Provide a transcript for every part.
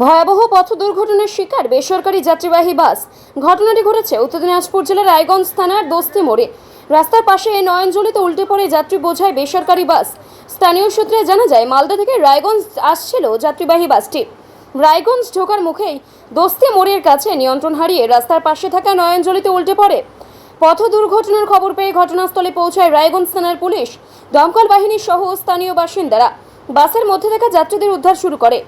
ভয়াবহ পথ দুর্ঘটনার শিকার বেসরকারি যাত্রীবাহী বাস। ঘটনাটি ঘটেছে উত্তর দিনাজপুর জেলার রায়গঞ্জ থানার দোস্তি মোড়ে। রাস্তার পাশে নয়নজলিতে উল্টে পড়ে যাত্রী বোঝায় বেসরকারি বাস। স্থানীয় সূত্রে জানা যায়, মালদা থেকে রায়গঞ্জ আসছিল যাত্রীবাহী বাসটি। রায়গঞ্জ ঢোকার মুখেই দোস্তি মোড়ের কাছে নিয়ন্ত্রণ হারিয়ে রাস্তার পাশে থাকা নয়নজলিতে উল্টে পড়ে। পথ দুর্ঘটনার খবর পেয়ে ঘটনাস্থলে পৌঁছায় রায়গঞ্জ থানার পুলিশ। দমকল বাহিনী সহ স্থানীয় বাসিন্দারা বাসের মধ্যে থাকা যাত্রীদের উদ্ধার শুরু করে।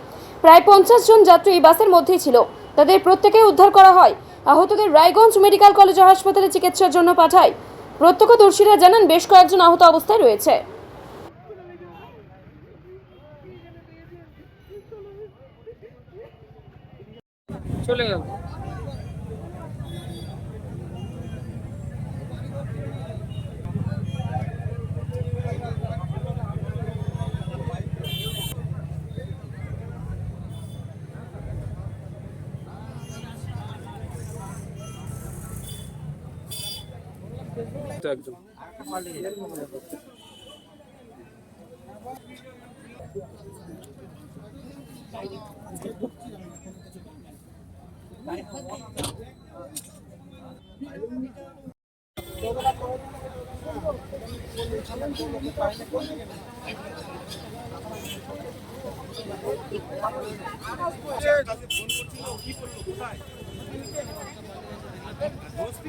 প্রায় পঞ্চাশ জন যাত্রী এই বাসের মধ্যেই ছিল। তাদের প্রত্যেকে উদ্ধার করা হয়। আহতদের রায়গঞ্জ মেডিকেল কলেজ ও হাসপাতালে চিকিৎসার জন্য পাঠায়। প্রত্যক্ষদর্শীরা জানান, বেশ কয়েকজন আহত অবস্থায় রয়েছে। চলে গেল। একদম। ফোন কি করল কোথায় বস্তি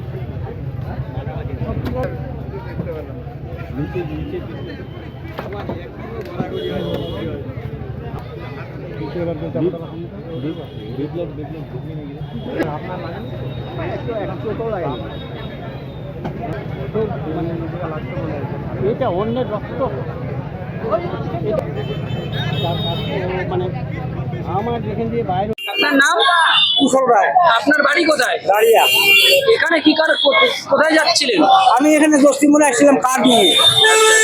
এটা অন্যের রক্ত। মানে আমার যেখান দিয়ে বাইরে নাম? কুশল রায়। আপনার বাড়ি কোথায়? দাঁড়িয়া। এখানে কি কার কোথায় যাচ্ছিলেন? আমি এখানে দোস্তি মনে আসছিলাম কার নিয়ে।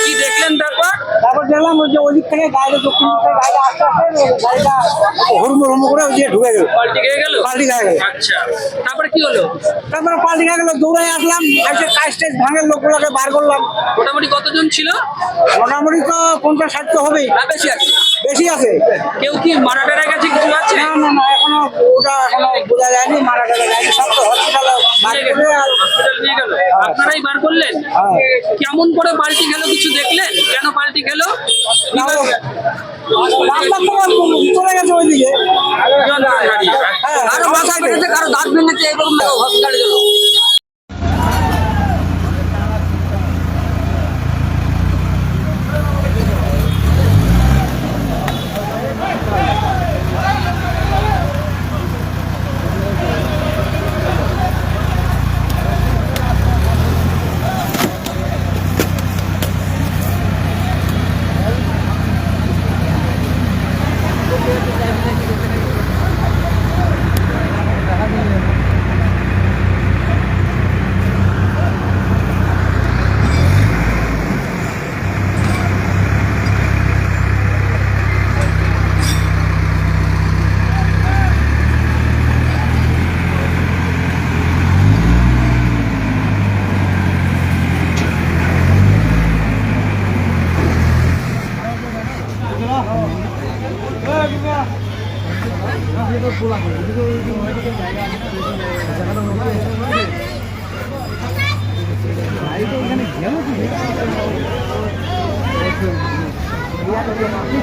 কি দেখলেন তারপর? তারপর দেখলাম ওই যে ওদিক থেকে গাড়িটা দক্ষিণ দিক গাড়িটা আসতে আসতে গাড়িটা হুড়মু হুড়মু করে ওই যে ঢুকে গেল। পাল্টি খেয়ে গেল? পাল্টি খেয়ে গেল। আচ্ছা। তারপরে কি হলো? তারপরে পাল্টি খেয়ে গেল দৌড়ে আসলাম এসে কাজ টাইজ ভাঙের লোকগুলোকে বার করলাম। মোটামুটি কতজন ছিল? মোটামুটি তো পঞ্চাশ ষাট তো হবেই। বেশি আছে। বেশি আছে। কেউ কি মারা টারা গেছে কিছু আছে? না না না এখনও ওটা এখনও বোঝা যায়নি মারা গেলে যায়নি সব তো হসপিটালে বার করে আর হসপিটাল নিয়ে গেল। আপনারাই বার করলেন? হ্যাঁ। কেমন করে পাল্টি খেলো কিছু দেখলেন? কেন পাল্টি খেলো? না, তো চলে গেছে ওইদিকে কারও মাথা কেটেছে কারও দাঁত ভেঙেছে এরকম হসপিটালে গেল।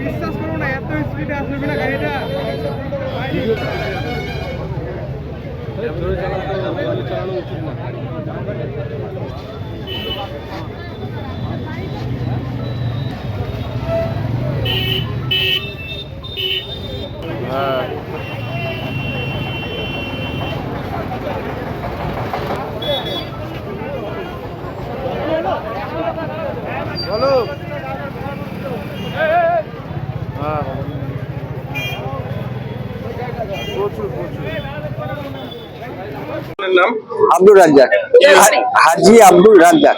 বিশ্বাস করো না এত স্পিডে আসবে না গাড়িটা নাম? আব্দুল রাজ্জাক। হাজি আব্দুল রাজ্জাক।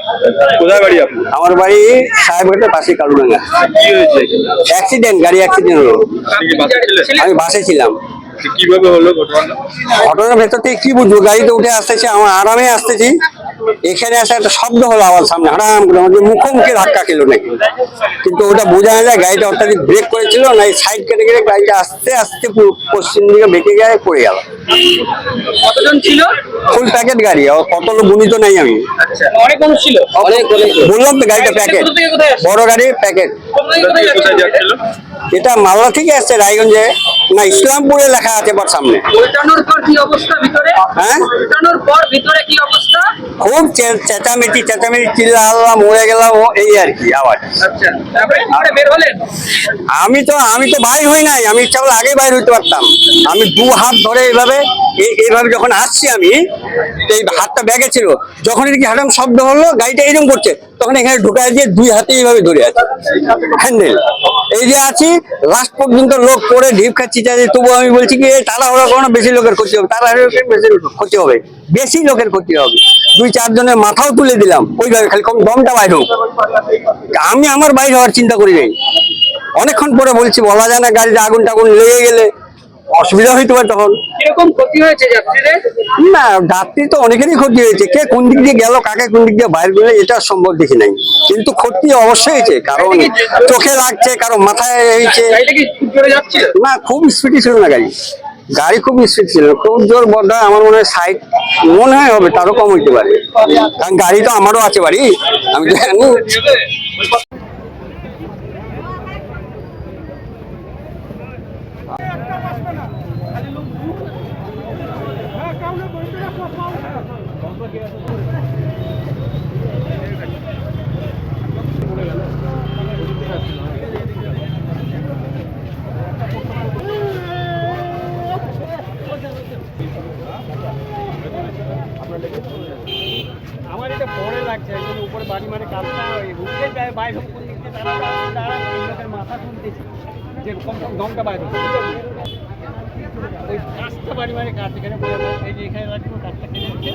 কোথায় বাড়ি আপনার? আমার বাড়ি সাহেবঘাটের পাশে কালুডাঙ্গা। কি হয়েছে অ্যাক্সিডেন্ট গাড়ি অ্যাক্সিডেন্ট হলো। আপনি আমি বাসে ছিলাম। কীভাবে হলো ঘটনাটা? ঘটনার ভেতর থেকে কি বুঝব? গাড়িতে উঠে আসতেছি আমার আরামে আসতেছি। এখানে আসে একটা শব্দ হলো আমার সামনে হারাম করে। আমাদের মুখোমুখি ধাক্কা খেলো নাকি? কিন্তু ওটা বোঝা যায় গাড়িটা অত্যাধিক ব্রেক করেছিল না এই সাইড কেটে কেটে গাড়িটা আস্তে আস্তে পশ্চিম দিকে বেঁকে গিয়ে পড়ে গেল। কতজন ছিল? ফুল প্যাকেট গাড়ি কত লোক গুণিত নাই আমি। আচ্ছা অনেক মানুষ ছিল। অনেক বললাম তো গাড়িটা প্যাকেট? বড় গাড়ি প্যাকেট এটা মালদা থেকে আসছে রায়গঞ্জে। না ইসলামপুরে লেখা আছে বট সামনে। উল্টানোর পর কি অবস্থা ভিতরে? হ্যাঁ? উল্টানোর পর ভিতরে কি অবস্থা? খুব চেঁচামেচি চেঁচামেচি চিল্লা আল্লাহ মরে গেলাম এই আর কি আবার। আচ্ছা আমি তো আমি তো বাইর হই নাই আমি ইচ্ছা আগে বাইর হইতে পারতাম। আমি দু হাত ধরে এইভাবে এই- এইভাবে যখন আসছি আমি, এই হাতটা ব্যাগে ছিল, যখন এদিকে হারাম শব্দ হলো, গাড়িটা এরকম করছে, তখন এখানে ঢুকায় দিয়ে দুই হাতে এইভাবে ধরে আছে। হ্যান্ডেল এই যে আছি লাস্ট পর্যন্ত লোক পড়ে, ঢিপ খাচ্ছি চাই তবু আমি বলছি কি তাড়াহুড়া কোনো বেশি লোকের ক্ষতি হবে করে বেশি ক্ষতি হবে, বেশি লোকের ক্ষতি হবে। দুই চারজনের মাথাও তুলে দিলাম, ওইভাবে খালি কম দমটা বাইর হোক। আমি আমার বাইরে হওয়ার চিন্তা করি নাই। অনেকক্ষণ পরে বলছি, বলা যায় না গাড়িতে আগুন টাগুন লেগে গেলে, অসুবিধা হইতে পারে তখন। কীরকম ক্ষতি হয়েছে যাত্রীদের? না যাত্রী তো অনেকেরই ক্ষতি হয়েছে। কে কোন দিক দিয়ে গেল কাকে কোন দিক দিয়ে বাইর করলে এটা সম্ভব দেখি নাই। কিন্তু ক্ষতি অবশ্যই হয়েছে কারণ চোখে লাগছে কারও মাথায় হয়েছে। না খুব স্পিডে ছিল না গাড়ি। গাড়ি খুব স্পিড ছিল খুব জোর বড্ডা আমার মনে হয় সাইড মনে হয় হবে তারও কম হইতে পারে। কারণ গাড়ি তো আমারও আছে বাড়ি আমি জানি। আমার এটা পরে লাগছে, একদম উপরে বাড়ি মানে কাজটা উঠতে যায়, বাইরে কোন তারা মাথা শুনতেছি, যে কম কম বাইরে ওই কাজটা বাড়ি মানে কাজ, এখানে এই যে এখানে লাগছে কাজটা কেটে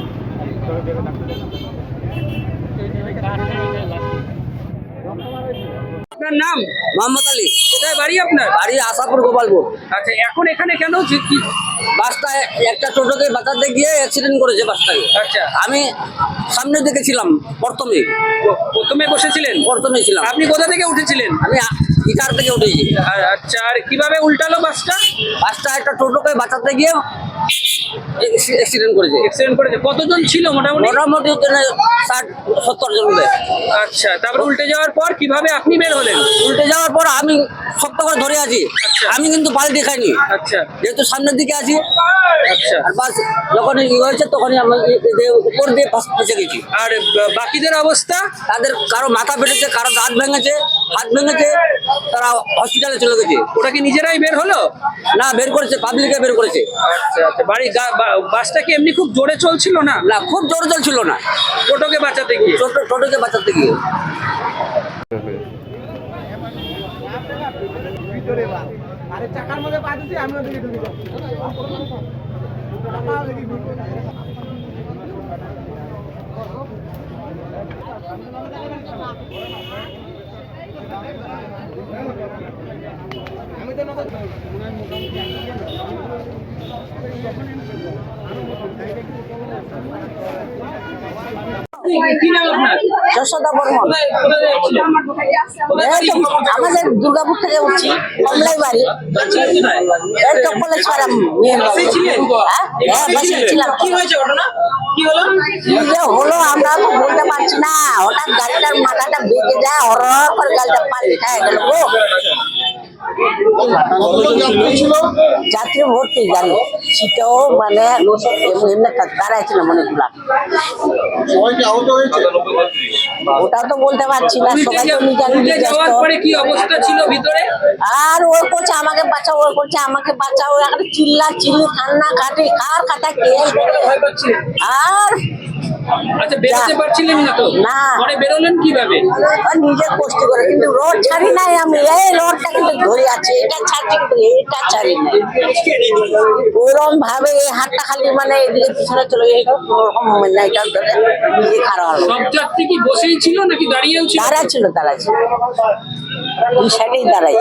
আপনার নাম? মোহাম্মদ আলী। কোথায় বাড়ি আপনার? বাড়ি আশাপুর গোপালপুর। আচ্ছা এখন এখানে কেন কি বাসটা একটা টোটোকে বাঁচাতে গিয়ে অ্যাক্সিডেন্ট করেছে বাসটাকে। আচ্ছা। আমি সামনের দিকে ছিলাম প্রথমে। প্রথমে বসেছিলেন? প্রথমে ছিলাম। আপনি কোথা থেকে উঠেছিলেন? আমি ইটার থেকে উঠেছি। আচ্ছা আর কীভাবে উল্টালো বাসটা? বাসটা একটা টোটোকে বাঁচাতে গিয়ে অ্যাক্সিডেন্ট করেছে। অ্যাক্সিডেন্ট করেছে। কতজন ছিল মোটামুটি? মোটামুটি ওখানে ষাট সত্তর জন আচ্ছা তারপর উল্টে যাওয়ার পর কীভাবে আপনি বের হলেন? উল্টে যাওয়ার পর আমি শক্ত করে ধরে আছি। আচ্ছা। আমি কিন্তু পাল্টি খাইনি আচ্ছা। যেহেতু সামনের দিকে আছি। আচ্ছা। আর বাস যখন ই হয়েছে তখনই উপর দিয়ে ফাঁস- গেছি। আর বাকিদের অবস্থা? তাদের কারও মাথা ফেটেছে কারও দাঁত ভেঙেছে হাত ভেঙেছে তারা হসপিটালে চলে গেছে। ওটা কি নিজেরাই বের হলো? না বের করেছে পাবলিকে বের করেছে। আচ্ছা আচ্ছা। বাড়ি বাসটা কি এমনি খুব জোরে চলছিল না? না খুব জোর চলছিল না। টোটোকে বাঁচাতে গিয়ে? টোটো টোটোকে বাঁচাতে গিয়ে। আরে চাকার মধ্যে পা আমি ওদিকে ঢুকে। আমি তো যশোদা বর্মন আমাদের দুর্গাপুর থেকে উঠছি কমলাই বাড়ি এই তো কলেজ পাড়া মেয়ের ছিলাম কি হলো আমরা তো বলতে পারছি না হঠাৎ গাড়িটার মাথাটা বেঁকে যায় হর করে গাড়িটা পাল্টায় গেল যাত্রী ভর্তি গাড়ি। সেটাও মানে এমনি অনেকগুলা ওটা তো বলতে পারছি না সবাই তো নিজে উঠে নিজে যাওয়ার ব্যস্ত পরে কি অবস্থা ছিল ভিতরে? আর ও করছে আমাকে বাঁচাও ও করছে আমাকে বাঁচাও। একটা চিল্লা চিল্লি কান্না কাটি কার কথা কে আর আচ্ছা বেরোতে পারছিলেন না তো? না। পরে বেরোলেন কীভাবে? নিজে কষ্ট করে কিন্তু রড ছাড়ি নাই আমি। এই রডটা কিন্তু ধরে আছে এটা ছাড়ছি এটা ছাড়ি ওরম ভাবে এই হাতটা খালি মানে এদিকে পিছনে চলে গেল ওরকম না এটা ধরে নিজে খারাপ হলো সব যাত্রী কি বসেই ছিল নাকি দাঁড়িয়েও ছিল? দাঁড়া ছিল দাঁড়া ছিল। দুই সাইডেই দাঁড়াই